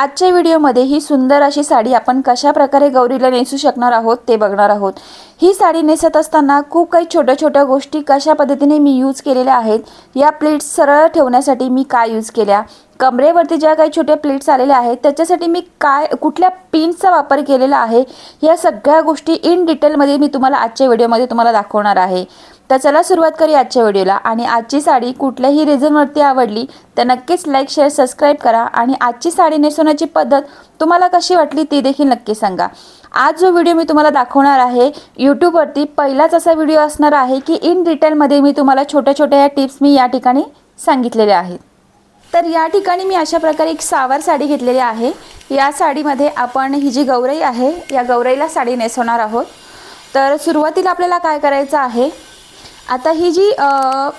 आजच्या व्हिडिओमध्ये ही सुंदर अशी साडी आपण कशा प्रकारे गौरीला नेसू शकणार आहोत ते बघणार आहोत. ही साडी नेसत असताना खूप काही छोट्या छोट्या गोष्टी कशा पद्धतीने मी यूज केलेल्या आहेत या प्लेट्स सरळ ठेवण्यासाठी मी काय यूज केल्या कमरेवरती ज्या काही छोट्या प्लेट्स आलेल्या आहेत त्याच्यासाठी मी काय कुठल्या पिन्सचा वापर केलेला आहे या सगळ्या गोष्टी इन डिटेलमध्ये मी तुम्हाला आजच्या व्हिडिओमध्ये तुम्हाला दाखवणार आहे. तर चला सुरुवात करूया आजच्या व्हिडिओला. आणि आजची साडी कुठल्याही रिझनवरती आवडली तर नक्कीच लाईक शेअर सबस्क्राईब करा. आणि आजची साडी नेसवण्याची पद्धत तुम्हाला कशी वाटली ती देखील नक्की सांगा. आज जो व्हिडिओ मी तुम्हाला दाखवणार आहे यूट्यूबवरती पहिलाच असा व्हिडिओ असणार आहे की इन डिटेलमध्ये मी तुम्हाला छोट्या छोट्या या टिप्स मी या ठिकाणी सांगितलेल्या आहेत. तर या ठिकाणी मी अशा प्रकारे एक सावर साडी घेतलेली आहे. या साडीमध्ये आपण ही जी गौराई आहे या गौराईला साडी नेसवणार आहोत. तर सुरुवातीला आपल्याला काय करायचं आहे आता ही जी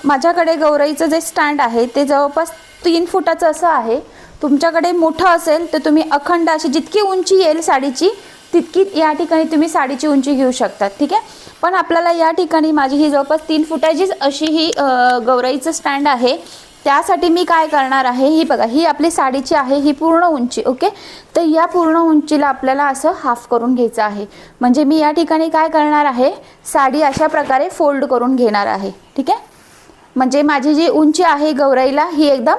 माझ्याकडे गौराईचं जे स्टँड आहे ते जवळपास तीन फुटाचं असं आहे. तुमच्याकडे मोठं असेल तर तुम्ही अखंड अशी जितकी उंची येईल साडीची तितकी या ठिकाणी तुम्ही साडीची उंची घेऊ शकता ठीक आहे? पण आपल्याला या ठिकाणी माझी ही जवळपास तीन फुटाचीच अशी ही गौराईचं स्टँड आहे. त्यासाठी मी काय करणार आहे ही बघा ही आपली साडीची आहे ही पूर्ण उंची ओके? तर या पूर्ण उंचीला आपल्याला असं हाफ करून घ्यायचं आहे. म्हणजे मी या ठिकाणी काय करणार आहे साडी अशा प्रकारे फोल्ड करून घेणार आहे ठीक आहे? म्हणजे माझी जी उंची आहे गौराईला ही एकदम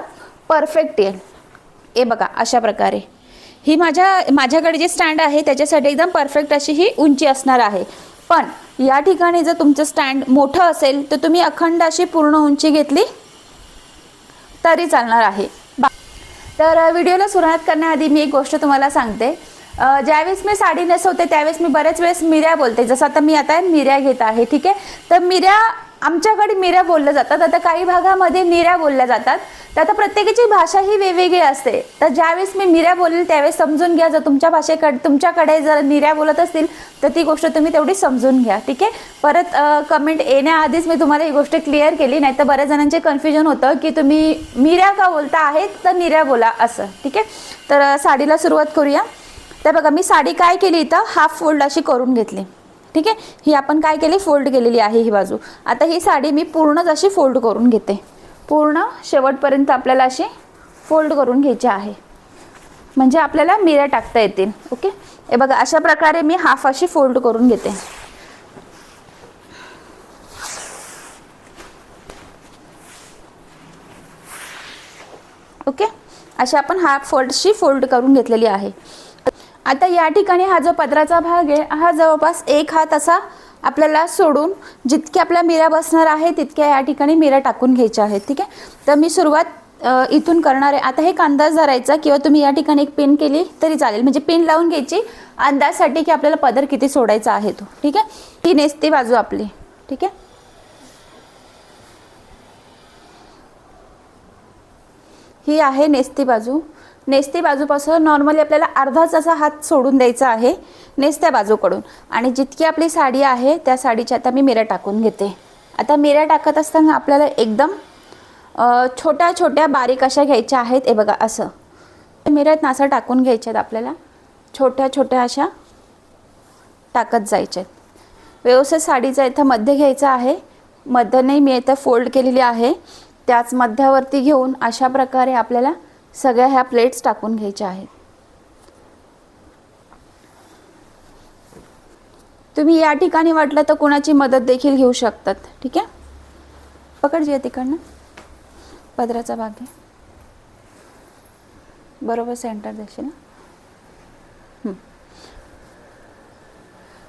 परफेक्ट येईल. हे बघा अशा प्रकारे. ही माझ्या माझ्याकडे जे स्टँड आहे त्याच्यासाठी एकदम परफेक्ट अशी ही उंची असणार आहे. पण या ठिकाणी जर तुमचं स्टँड मोठं असेल तर तुम्ही अखंड अशी पूर्ण उंची घेतली तरी चालणार आहे. तर व्हिडिओला सुरुवात करण्याआधी मी एक गोष्ट तुम्हाला सांगते. ज्यावेळेस मी साडी नेसवते त्यावेळेस मी बऱ्याच वेळेस मिऱ्या बोलते. जसं आता मी आता मिऱ्या घेत आहे ठीक आहे? तर मिऱ्या आमच्याकडे मिऱ्या बोलल्या जातात. आता काही भागामध्ये निऱ्या बोलल्या जातात. तर आता प्रत्येकाची भाषा ही वेगवेगळी असते. तर ज्यावेळेस मी मिऱ्या बोलेल त्यावेळेस समजून घ्या. जर तुमच्या भाषेकडे तुमच्याकडे जर निऱ्या बोलत असतील तर ती गोष्ट तुम्ही तेवढी समजून घ्या. ठीक आहे? परत कमेंट येण्याआधीच मी तुम्हाला ही गोष्ट क्लिअर केली. नाही तर बऱ्याच जणांचे कन्फ्युजन होतं की तुम्ही मिऱ्या का बोलता आहेत तर निऱ्या बोला असं. ठीक आहे? तर साडीला सुरुवात करूया. तर बघा मी साडी काय केली इथं? हाफ फोल्ड अशी करून घेतली. ठीक आहे? ही आपण काय केली? फोल्ड केलेली आहे ही बाजू. आता ही साडी मी पूर्णच अशी फोल्ड करून घेते. पूर्ण शेवटपर्यंत आपल्याला अशी फोल्ड करून घ्यायची आहे. म्हणजे आपल्याला मिऱ्या टाकता येतील ओके? हे बघा अशा प्रकारे मी हाफ अशी फोल्ड करून घेते. ओके? अशी आपण हाफ फोल्डशी फोल्ड करून घेतलेली आहे. आता या ठिकाणी हा जो पदराचा भाग आहे हा जवळपास एक हात असा आपल्याला सोडून जितके आपल्या मिऱ्या बसणार आहे तितक्या या ठिकाणी मिऱ्या टाकून घ्यायच्या आहेत ठीक आहे? तर मी सुरुवात इथून करणार आहे. आता हे अंदाज धरायचा किंवा तुम्ही या ठिकाणी एक पिन केली तरी चालेल. म्हणजे पिन लावून घ्यायची. अंदाजसाठी की आपल्याला पदर किती सोडायचा आहे तो ठीक आहे? ती नेसते बाजू आपली ठीक आहे? ही आहे नेसती बाजू. नेसती बाजूपासून नॉर्मली आपल्याला अर्धाच असा हात सोडून द्यायचा आहे नेसत्या बाजूकडून. आणि जितकी आपली साडी आहे त्या साडीच्या आता मी मिऱ्या टाकून घेते. आता मिऱ्या टाकत असताना आपल्याला एकदम छोट्या छोट्या बारीक अशा घ्यायच्या आहेत. हे बघा असं. मिऱ्यात असं टाकून घ्यायच्यात आपल्याला. छोट्या छोट्या अशा टाकत जायच्या आहेत. व्यवस्थित साडीचा इथं मध्य घ्यायचा आहे मध्याने मी इथं फोल्ड केलेली आहे. त्याच मध्यावरती घेऊन अशा प्रकारे आपल्याला सगळ्या ह्या प्लेट्स टाकून घ्यायच्या आहेत. तुम्ही या ठिकाणी वाटलं तर कोणाची मदत देखील घेऊ शकतात. ठीक आहे? पकड जे तिकडनं. पदराचा भाग आहे बरोबर सेंटर देशील ना?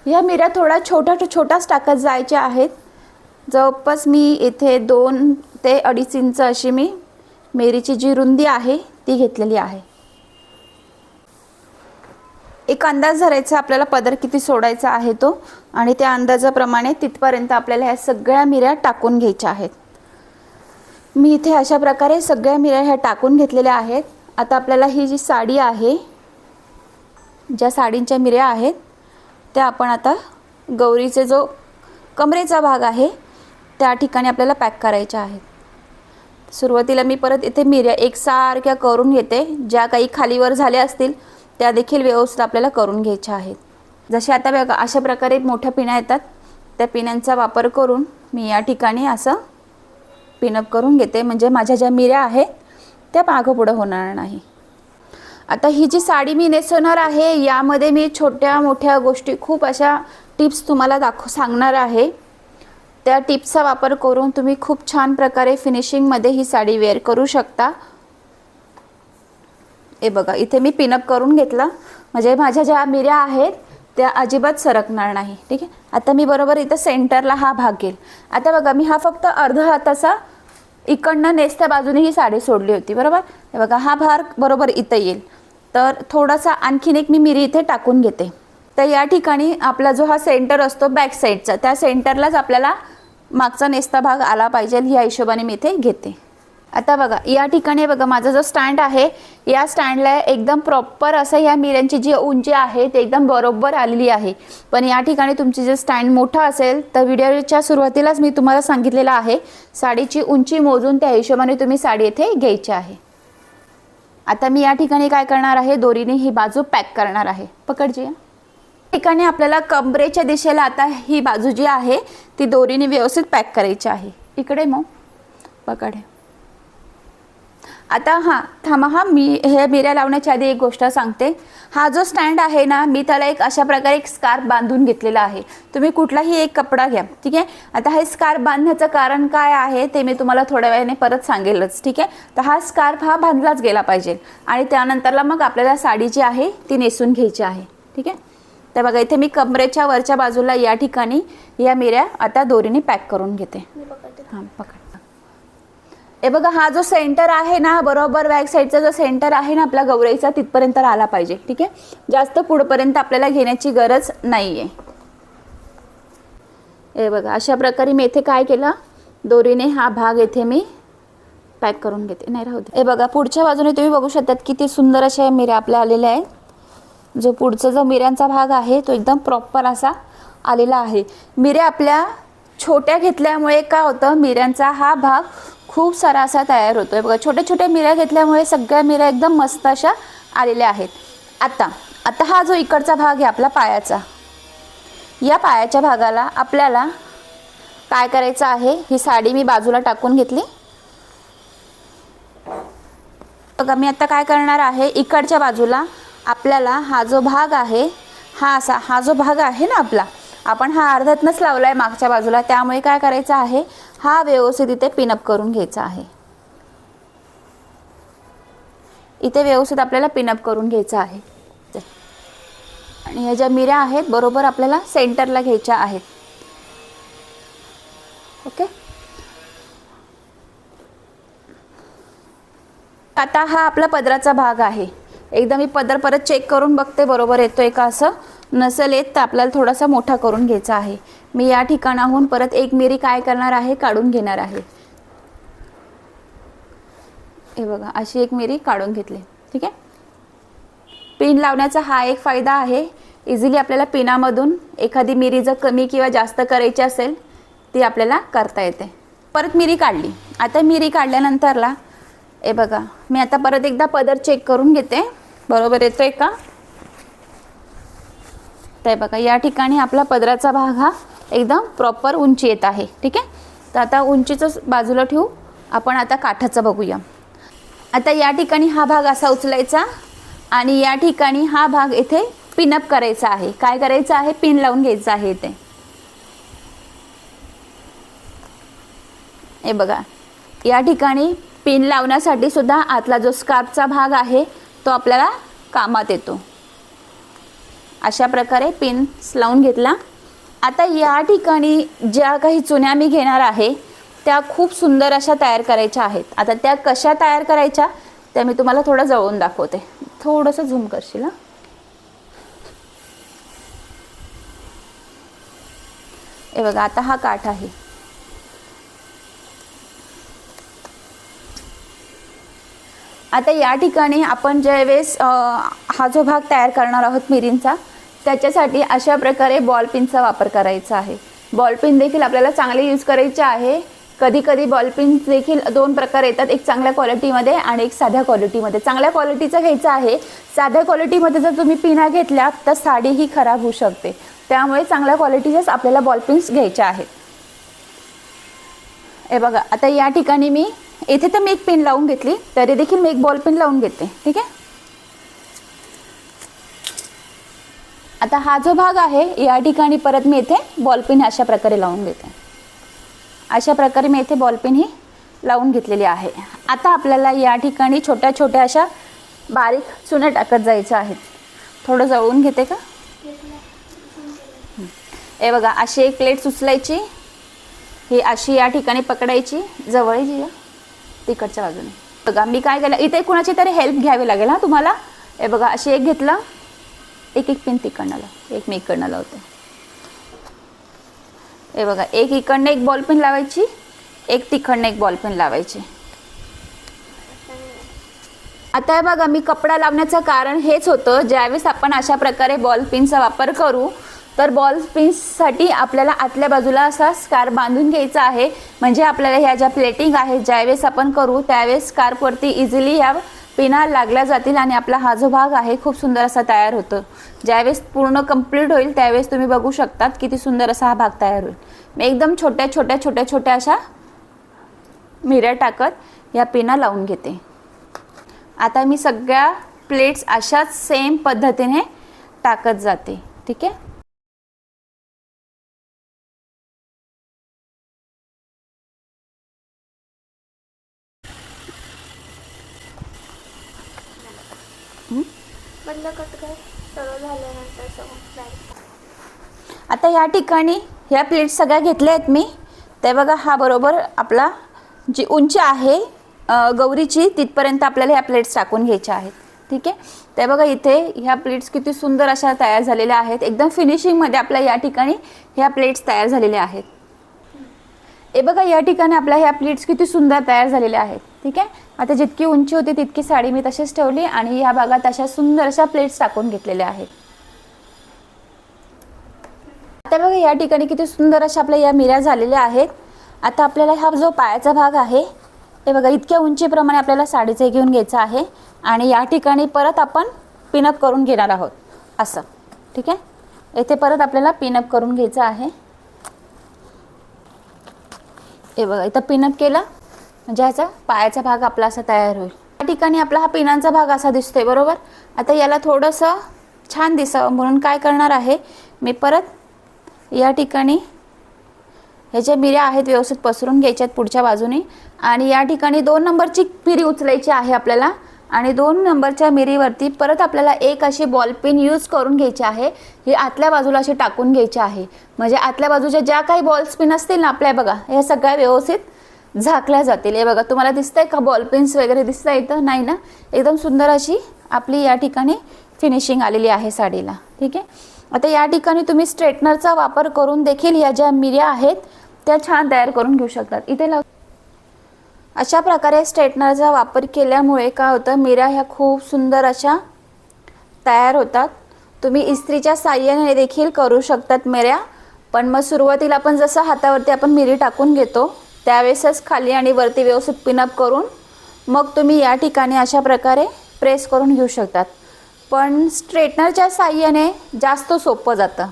ह्या मिऱ्या थोड्या छोट्या छोटाच टाकत जायच्या आहेत. जवळपास मी इथे दोन ते अडीच इंच अशी मी मेरीची जी रुंदी आहे ती घेतलेली आहे. एक अंदाज धरायचा आपल्याला पदर किती सोडायचा आहे तो आणि त्या अंदाजाप्रमाणे तिथपर्यंत आपल्याला ह्या सगळ्या मिऱ्या टाकून घ्यायच्या आहेत. मी इथे अशा प्रकारे सगळ्या मिऱ्या ह्या टाकून घेतलेल्या आहेत. आता आपल्याला ही जी साडी आहे ज्या साडींच्या मिऱ्या आहेत त्या आपण आता गौरीचे जो कमरेचा भाग आहे त्या ठिकाणी आपल्याला पॅक करायच्या आहेत. सुरुवातीला मी परत इथे मिऱ्या एकसारख्या करून घेते. ज्या काही खालीवर झाल्या असतील त्या देखील व्यवस्थित आपल्याला करून घ्यायच्या आहेत. जसे आता बघा अशा प्रकारे मोठ्या पिण्या येतात. त्या पिण्यांचा वापर करून मी या ठिकाणी असं पिनअप करून घेते. म्हणजे माझ्या ज्या मिऱ्या आहेत त्या मागं पुढं होणार नाही. आता ही जी साडी मी नेसवणार आहे यामध्ये मी छोट्या मोठ्या गोष्टी खूप अशा टिप्स तुम्हाला दाखव सांगणार आहे. त्या टिप्सचा वापर करून तुम्ही खूप छान प्रकारे फिनिशिंगमध्ये ही साडी वेअर करू शकता. हे बघा इथे मी पिनअप करून घेतलं. म्हणजे माझ्या ज्या मिऱ्या आहेत त्या अजिबात सरकणार नाही. ठीक आहे? आता मी बरोबर इथं सेंटरला हा भाग घेईल. आता बघा मी हा फक्त अर्धा हाताचा इकडनं नेसत्या बाजूने ही साडी सोडली होती बरोबर? हे बघा हा भार बरोबर इथं येईल. तर थोडासा आणखीन एक मी मिरी इथे टाकून घेते. तर या ठिकाणी आपला जो हा सेंटर असतो बॅक साईडचा त्या सेंटरलाच आपल्याला मागचा नेस्ता भाग आला पाहिजे ह्या हिशोबाने मी इथे घेते. आता बघा या ठिकाणी बघा माझा जो स्टँड आहे या स्टँडला एकदम प्रॉपर असं या मिऱ्यांची जी उंची आहे ते एकदम बरोबर आलेली आहे. पण या ठिकाणी तुमची जे स्टँड मोठा असेल तर व्हिडिओच्या सुरुवातीलाच मी तुम्हाला सांगितलेलं आहे साडीची उंची मोजून त्या हिशोबाने तुम्ही साडी येथे घ्यायची आहे. आता मी या ठिकाणी काय करणार आहे दोरीने ही बाजू पॅक करणार आहे. पकडजी ठिकाणी आपल्याला कमरेच्या दिशेला आता ही बाजू जी आहे ती दोरीने व्यवस्थित पॅक करायची आहे. इकडे मग. पकड आता हां थांबा हा मी हे मिऱ्या लावण्याच्या आधी एक गोष्ट सांगते. हा जो स्टँड आहे ना मी त्याला एक अशा प्रकारे एक स्कार्फ बांधून घेतलेला आहे. तुम्ही कुठलाही एक कपडा घ्या ठीक आहे? आता हे स्कार्फ बांधण्याचं कारण काय आहे ते मी तुम्हाला थोड्या वेळाने परत सांगेलच ठीक आहे? तर हा स्कार्फ हा बांधलाच गेला पाहिजे. आणि त्यानंतरला मग आपल्याला साडी जी आहे ती नेसून घ्यायची आहे ठीक आहे? तर बघा इथे मी कमरेच्या वरच्या बाजूला या ठिकाणी या मिऱ्या आता दोरीने पॅक करून घेते. हां पकड. हे बघा हा जो सेंटर आहे ना बरोबर बॅक साईडचा जो सेंटर आहे ना आपला गौराईचा तिथपर्यंत आला पाहिजे ठीक आहे? जास्त पुढपर्यंत आपल्याला घेण्याची गरज नाही आहे हे बघा अशा प्रकारे मी इथे काय केलं? दोरीने हा भाग येथे मी पॅक करून घेते. नाही राहू दे. हे बघा पुढच्या बाजूने तुम्ही बघू शकतात किती सुंदर अशा मिऱ्या आपल्या आलेल्या आहेत. जो पुढचा जो मिऱ्यांचा भाग आहे तो एकदम प्रॉपर असा आलेला आहे. मिऱ्या आपल्या छोट्या घेतल्यामुळे काय होतं? मिऱ्यांचा हा भाग खूप सारा असा तयार होतो आहे बघा छोट्या छोट्या मिऱ्या घेतल्यामुळे सगळ्या मिऱ्या एकदम मस्त अशा आलेल्या आहेत. आता आता हा जो इकडचा भाग आहे आपला पायाचा. या पायाच्या भागाला आपल्याला काय करायचं आहे? ही साडी मी बाजूला टाकून घेतली. बघा मी आता काय करणार आहे? इकडच्या बाजूला आपल्याला हा जो भाग आहे हा असा हा जो भाग आहे ना आपला आपण हा अर्ध्यातनंच लावला आहे मागच्या बाजूला त्यामुळे काय करायचं आहे? हा व्यवस्थित इथे पिनअप करून घ्यायचा आहे. इथे व्यवस्थित आपल्याला पिनअप करून घ्यायचं आहे. आणि ह्या ज्या मिऱ्या आहेत बरोबर आपल्याला सेंटरला घ्यायच्या आहेत. ओके? आता हा आपला पदराचा भाग आहे. एकदा मी पदर परत चेक करून बघते बरोबर येतो आहे का असं? नसेल येत तर आपल्याला थोडासा मोठा करून घ्यायचा आहे. मी या ठिकाणाहून परत एक मिरी काय करणार आहे काढून घेणार आहे. हे बघा अशी एक मिरी काढून घेतली. ठीक आहे? पिन लावण्याचा हा एक फायदा आहे. इझिली आपल्याला पिनामधून एखादी मिरी जर कमी किंवा जास्त करायची असेल ती आपल्याला करता येते. परत मिरी काढली. आता मिरी काढल्यानंतरला हे बघा मी आता परत एकदा पदर चेक करून घेते. बरोबर येतोय का? तर बघा या ठिकाणी आपला पदराचा भाग हा एकदम प्रॉपर उंची येत आहे ठीक आहे? तर आता उंचीचं बाजूला ठेवू आपण आता काठाचं बघूया. आता या ठिकाणी हा भाग असा उचलायचा आणि या ठिकाणी हा भाग इथे पिनअप करायचा आहे. काय करायचं आहे? पिन लावून घ्यायचं आहे इथे. हे बघा या ठिकाणी पिन लावण्यासाठी सुद्धा आतला जो स्कार्फचा भाग आहे तो आपल्याला कामात येतो. अशा प्रकारे पिन्स लावून घेतला. आता या ठिकाणी ज्या काही चुन्या मी घेणार आहे त्या खूप सुंदर अशा तयार करायच्या आहेत. आता त्या कशा तयार करायच्या त्या मी तुम्हाला थोडं जवळून दाखवते. थोडंसं झूम करशील हां? हे बघा आता हा काठ आहे. आता या ठिकाणी आपण ज्यावेळेस हा जो भाग तयार करणार आहोत मिरींचा त्याच्यासाठी अशा प्रकारे बॉल पिनचा वापर करायचा आहे. बॉल पिन देखील आपल्याला चांगले यूज करायचे आहे. कधी कधी बॉल पिन देखील दोन प्रकार येतात एक चांगल्या क्वालिटीमध्ये आणि एक साध्या क्वालिटीमध्ये. चांगल्या क्वालिटीचा घ्यायचा आहे. साध्या क्वालिटीमध्ये जर तुम्ही पिना घेतल्या तर साडी ही खराब होऊ शकते. त्यामुळे चांगल्या क्वालिटीच्याच आपल्याला बॉल पिन्स घ्यायच्या आहेत. हे बघा आता या ठिकाणी मी येथे तर मी एक पेन लावून घेतली. तरी देखील मी एक बॉल पेन लावून घेते. ठीक आहे? आता हा जो भाग आहे या ठिकाणी परत मी इथे बॉलपेन अशा प्रकारे लावून घेते. अशा प्रकारे मी येथे बॉलपेन ही लावून घेतलेली आहे. आता आपल्याला या ठिकाणी छोट्या छोट्या अशा बारीक चुन्या टाकत जायच्या आहेत. थोडं जळवून घेते का? हे बघा अशी एक प्लेट सुचलायची. ही अशी या ठिकाणी पकडायची. जवळची या तिकडच्या बाजूने. बघा मी काय केलं? इथे कुणाची तरी हेल्प घ्यावी लागेल हा तुम्हाला? हे बघा अशी एक घेतलं. एक एक पिन तिकडनं लाव. एक मी इकडनं लावते. हे बघा एक इकडनं एक बॉल पेन लावायची एक तिकडनं एक बॉल पेन लावायची. आता हे बघा मी कपडा लावण्याचं कारण हेच होतं. ज्यावेळेस आपण अशा प्रकारे बॉल पिनचा वापर करू तर बॉल पिन्ससाठी आपल्याला आतल्या बाजूला असा स्कार बांधून घ्यायचा आहे. म्हणजे आपल्याला ह्या ज्या प्लेटिंग आहेत ज्यावेळेस आपण करू त्यावेळेस स्कार्फवरती इझिली ह्या पिना लागल्या जातील आणि आपला हा जो भाग आहे खूप सुंदर असा तयार होतो. ज्यावेळेस पूर्ण कंप्लीट होईल त्यावेळेस तुम्ही बघू शकतात किती सुंदर असा हा भाग तयार होईल. मी एकदम छोट्या छोट्या छोट्या छोट्या अशा मिऱ्या टाकत या पिना लावून घेते. आता मी सगळ्या प्लेट्स अशाच सेम पद्धतीने टाकत जाते. ठीक आहे? आता या ठिकाणी ह्या प्लेट सगळ्या घेतल्या आहेत मी. ते बघा हा बरोबर आपला जी उंची आहे गौरीची तिथपर्यंत आपल्याला ह्या प्लेट्स टाकून घ्यायच्या आहेत. ठीक आहे? ते बघा इथे ह्या प्लेट्स किती सुंदर अशा तयार झालेल्या आहेत. एकदम फिनिशिंगमध्ये आपल्या या ठिकाणी ह्या प्लेट्स तयार झालेल्या आहेत. हे बघा या ठिकाणी आपल्या ह्या प्लेट्स किती सुंदर तयार झालेल्या आहेत. ठीक आहे? आता जितकी उंची होती तितकी साडी मी तशीच ठेवली आणि ह्या भागात अशा सुंदर अशा प्लेट्स टाकून घेतलेल्या आहेत. आता बघा या ठिकाणी किती सुंदर अशा आपल्या या मिऱ्या झालेल्या आहेत. आता आपल्याला हा जो पायाचा भाग आहे हे बघा इतक्या उंचीप्रमाणे आपल्याला साडीचं घेऊन घ्यायचं आहे आणि या ठिकाणी परत आपण पिनअप करून घेणार आहोत असं. ठीक आहे? येथे परत आपल्याला पिनअप करून घ्यायचं आहे. हे बघा इथं पिनअप केलं म्हणजे ह्याचा पायाचा भाग आपला असा तयार होईल. या ठिकाणी आपला हा पिनांचा भाग असा दिसतोय बरोबर? आता याला थोडंसं छान दिसावं म्हणून काय करणार आहे मी परत या ठिकाणी ह्याच्या मिऱ्या आहेत व्यवस्थित पसरून घ्यायच्यात पुढच्या बाजूने. आणि या ठिकाणी दोन नंबरची मिरी उचलायची आहे आपल्याला. आणि दोन नंबरच्या मिरीवरती परत आपल्याला एक अशी बॉल पिन यूज करून घ्यायची आहे. ही आतल्या बाजूला अशी टाकून घ्यायची आहे. म्हणजे आतल्या बाजूच्या ज्या काही बॉल्स पिन असतील ना आपल्या बघा ह्या सगळ्या व्यवस्थित झाकल्या जातील. हे बघा तुम्हाला दिसतंय का? बॉल पेन्स वगैरे दिसतं तर नाही ना? एकदम सुंदर अशी आपली या ठिकाणी फिनिशिंग आलेली आहे साडीला. ठीक आहे? आता या ठिकाणी तुम्ही स्ट्रेटनरचा वापर करून देखील या ज्या मिऱ्या आहेत त्या छान तयार करून घेऊ शकतात. इथे लाव अशा प्रकारे स्ट्रेटनरचा वापर केल्यामुळे काय होतं मिऱ्या ह्या खूप सुंदर अशा तयार होतात. तुम्ही इस्त्रीच्या साह्याने देखील करू शकतात मिऱ्या पण मग सुरुवातीला आपण जसं हातावरती आपण मिरी टाकून घेतो त्यावेळेसच खाली आणि वरती व्यवस्थित पिनअप करून मग तुम्ही या ठिकाणी अशा प्रकारे प्रेस करून घेऊ शकतात. पण स्ट्रेटनरच्या साह्याने जास्त सोपं जातं.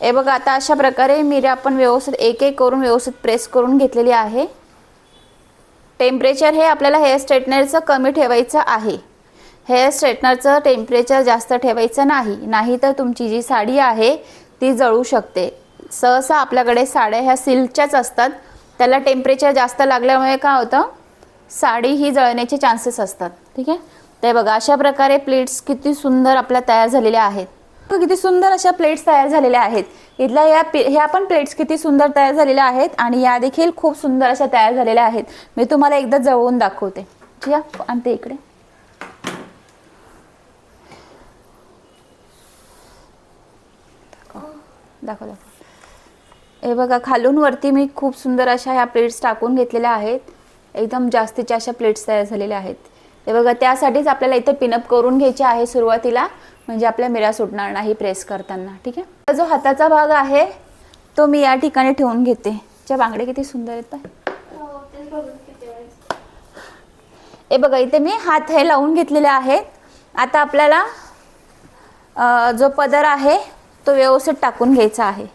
हे बघा आता अशा प्रकारे मिऱ्या आपण व्यवस्थित एक एक करून व्यवस्थित प्रेस करून घेतलेली आहे. टेम्परेचर हे आपल्याला हेअर स्ट्रेटनरचं कमी ठेवायचं आहे. हेअर स्ट्रेटनरचं टेम्परेचर जास्त ठेवायचं नाही. नाही तर तुमची जी साडी आहे ती जळू शकते. सहसा आपल्याकडे साड्या ह्या सिल्कच्याच असतात. त्याला टेम्परेचर जास्त लागल्यामुळे काय होतं? साडी ही जळण्याचे चान्सेस असतात. ठीक आहे? ते बघा अशा प्रकारे प्लेट्स किती सुंदर आपल्या तयार झालेल्या आहेत. किती सुंदर अशा प्लेट्स तयार झालेल्या आहेत. इथल्या या ह्या पण प्लेट्स किती सुंदर तयार झालेल्या आहेत आणि या देखील खूप सुंदर अशा तयार झालेल्या आहेत. मी तुम्हाला एकदा जवळून दाखवते. या आणते इकडे. दाखव. दाखव हे बघा खालून वरती मी खूप सुंदर अशा ह्या प्लेट्स टाकून घेतलेल्या आहेत. एकदम जास्तीच्या अशा प्लेट्स तयार झालेल्या आहेत. हे बघा त्यासाठीच आपल्याला इथे पिनअप करून घ्यायचे आहे सुरुवातीला. म्हणजे आपल्या मिऱ्या सुटणार नाही प्रेस करताना ठीक आहे? जो हाताचा भाग आहे तो मी या ठिकाणी ठेवून घेते. च्या बांगडे किती सुंदर आहेत पाय हो हे बघा इथे मी हात हे लावून घेतलेले आहेत. आता आपल्याला जो पदर आहे तो व्यवस्थित टाकून घ्यायचा आहे.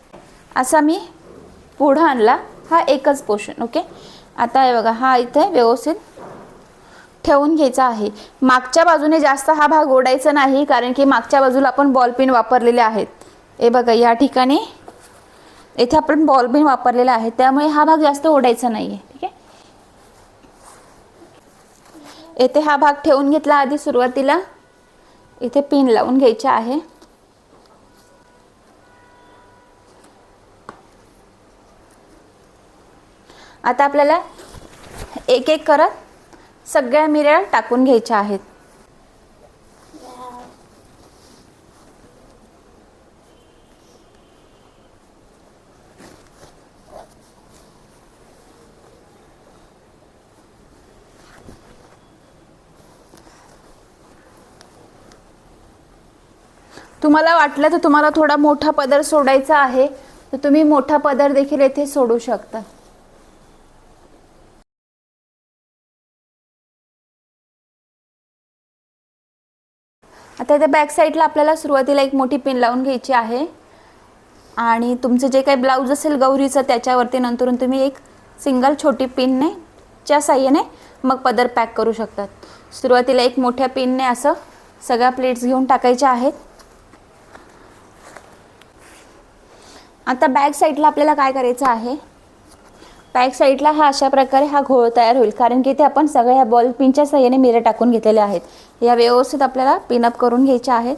असा मी पुढं आणला. हा एकच पोर्शन ओके आता हे बघा हा इथे व्यवस्थित ठेवून घ्यायचा आहे. मागच्या बाजूने जास्त हा भाग ओढायचा नाही कारण की मागच्या बाजूला आपण बॉल पिन वापरलेले आहेत. हे बघा या ठिकाणी येथे आपण बॉलपिन वापरलेला आहे. त्यामुळे हा भाग जास्त ओढायचा नाही आहे ठीक आहे? येथे हा भाग ठेवून घेतला आधी सुरुवातीला. इथे पिन लावून घ्यायचे आहे. आता आपल्याला एक एक करत सगळ्या मिऱ्या टाकून घ्यायच्या आहेत. तुम्हाला वाटलं तर तुम्हाला थोडा मोठा पदर सोडायचा आहे तर तुम्ही मोठा पदर देखील येथे सोडू शकता. आता इथे बॅक साईडला आपल्याला सुरुवातीला एक मोठी पिन लावून घ्यायची आहे. आणि तुमचं जे काही ब्लाऊज असेल गौरीचं त्याच्यावरती नंतरून तुम्ही एक सिंगल छोटी पिनने च्या साह्याने मग पदर पॅक करू शकतात. सुरुवातीला एक मोठ्या पिनने असं सगळ्या प्लेट्स घेऊन टाकायच्या आहेत. आता बॅक साईडला आपल्याला काय करायचं आहे? बॅक साईडला हा अशा प्रकारे हा घोळ तयार होईल. कारण की इथे आपण सगळ्या ह्या बॉल पिनच्या सहाय्याने मिरे टाकून घेतलेल्या आहेत. या व्यवस्थित आपल्याला पिनअप करून घ्यायच्या आहेत.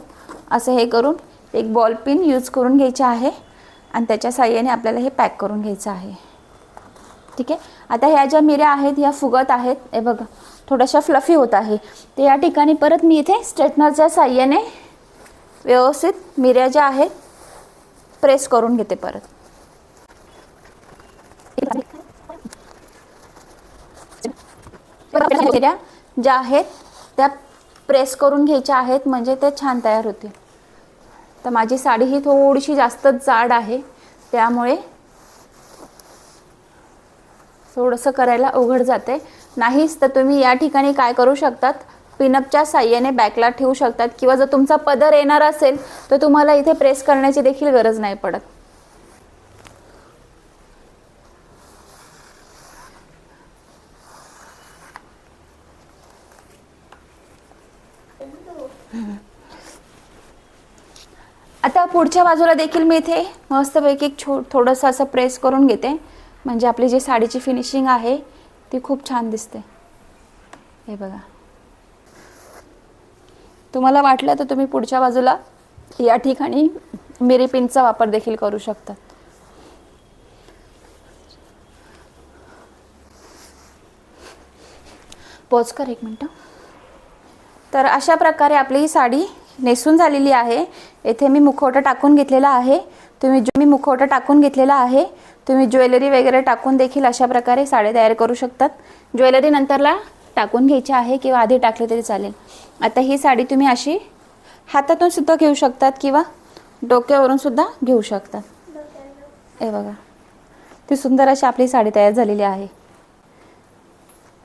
असं हे करून एक बॉल पिन यूज करून घ्यायचे आहे. आणि त्याच्या साह्याने आपल्याला हे पॅक करून घ्यायचं आहे. ठीक आहे? आता ह्या ज्या मिऱ्या आहेत ह्या फुगत आहेत हे बघा थोड्याशा फ्लफी होत आहे. तर या ठिकाणी परत मी इथे स्ट्रेटनरच्या साह्याने व्यवस्थित मिऱ्या ज्या आहेत प्रेस करून घेते परत. मिऱ्या ज्या आहेत त्या प्रेस करून घ्यायच्या आहेत म्हणजे ते छान तयार होतील. तर माझी साडी ही थोडीशी जास्तच जाड आहे त्यामुळे थोडंसं करायला अवघड जाते नाहीच तर तुम्ही या ठिकाणी काय करू शकतात पिनअपच्या साह्याने बॅकला ठेवू शकतात किंवा जर तुमचा पदर येणार असेल तर तुम्हाला इथे प्रेस करण्याची देखील गरज नाही पडत आता पुढच्या बाजूला देखील मी इथे मस्तपैकी एक छो थोडंसं असं प्रेस करून घेते. म्हणजे आपली जी साडीची फिनिशिंग आहे ती खूप छान दिसते. हे बघा. तुम्हाला वाटलं तर तुम्ही पुढच्या बाजूला या ठिकाणी मिरी पिनचा वापर देखील करू शकता. पोच कर एक मिनटं. तर अशा प्रकारे आपली ही साडी नेसून झालेली आहे. येथे मी मुखवटा टाकून घेतलेला आहे. तुम्ही जो मी मुखवटा टाकून घेतलेला आहे तुम्ही ज्वेलरी वगैरे टाकून देखील अशा प्रकारे साडी तयार करू शकतात. ज्वेलरी नंतरला टाकून घ्यायची आहे किंवा आधी टाकले तरी चालेल. आता ही साडी तुम्ही अशी हातातून सुद्धा घेऊ शकतात किंवा डोक्यावरून सुद्धा घेऊ शकतात. हे बघा. ती सुंदर अशी आपली साडी तयार झालेली आहे.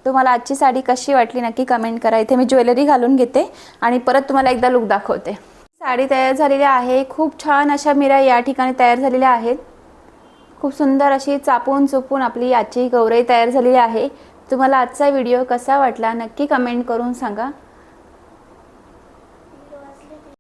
तुम्हाला आजची साडी कशी वाटली नक्की कमेंट करा. इथे मी ज्वेलरी घालून घेते आणि परत तुम्हाला एकदा लुक दाखवते. साडी तयार झालेली आहे. खूप छान अशा मिरा या ठिकाणी तयार झालेल्या आहेत. खूप सुंदर अशी चापून चुपून आपली आजची गौरई तयार झालेली आहे. तुम्हाला आजचा व्हिडिओ कसा वाटला नक्की कमेंट करून सांगा.